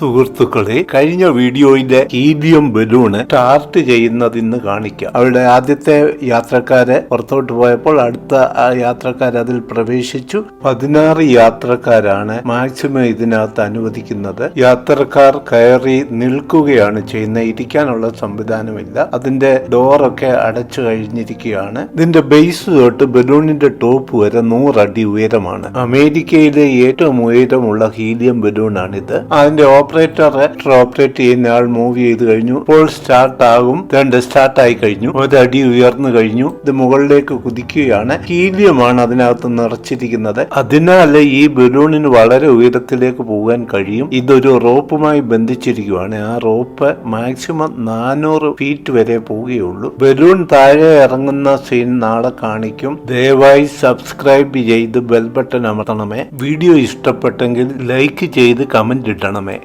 സുഹൃത്തുക്കളെ കഴിഞ്ഞ വീഡിയോയിലെ ഹീലിയം ബലൂണ് സ്റ്റാർട്ട് ചെയ്യുന്നത് ഇന്ന് കാണിക്കാം. അവരുടെ ആദ്യത്തെ യാത്രക്കാരെ പുറത്തോട്ട് പോയപ്പോൾ അടുത്ത യാത്രക്കാർ അതിൽ പ്രവേശിച്ചു. പതിനാറ് യാത്രക്കാരാണ് മാക്സിമം ഇതിനകത്ത് അനുവദിക്കുന്നത്. യാത്രക്കാർ കയറി നിൽക്കുകയാണ് ചെയ്യുന്നത്. ഇരിക്കാനുള്ള സംവിധാനമില്ല. അതിന്റെ ഡോറൊക്കെ അടച്ചു കഴിഞ്ഞിരിക്കുകയാണ്. ഇതിന്റെ ബേസ് തൊട്ട് ബലൂണിന്റെ ടോപ്പ് വരെ നൂറടി ഉയരമാണ്. അമേരിക്കയിലെ ഏറ്റവും ഉയരമുള്ള ഹീലിയം ബലൂണാണിത്. അതിന്റെ ഓപ്പറേറ്റർ ഓപ്പറേറ്റ് ചെയ്യുന്ന ആൾ മൂവ് ചെയ്ത് കഴിഞ്ഞു. ഇപ്പോൾ സ്റ്റാർട്ട് ആകും രണ്ട് സ്റ്റാർട്ട് ആയി കഴിഞ്ഞു ഒരടി ഉയർന്നു കഴിഞ്ഞു. ഇത് മുകളിലേക്ക് കുതിക്കുകയാണ്. ഹീലിയമാണ് അതിനകത്ത് നിറച്ചിരിക്കുന്നത്. അതിനാൽ ഈ ബലൂണിന് വളരെ ഉയരത്തിലേക്ക് പോകാൻ കഴിയും. ഇതൊരു റോപ്പുമായി ബന്ധിച്ചിരിക്കുകയാണ് ആ റോപ്പ് മാക്സിമം നാനൂറ് ഫീറ്റ് വരെ പോവുകയുള്ളൂ. ബലൂൺ താഴെ ഇറങ്ങുന്ന സീൻ നാളെ കാണിക്കും. ദയവായി സബ്സ്ക്രൈബ് ചെയ്ത് ബെൽ ബട്ടൺ അമർത്തണമേ. വീഡിയോ ഇഷ്ടപ്പെട്ടെങ്കിൽ ലൈക്ക് ചെയ്ത് കമന്റ് ഇടണമേ.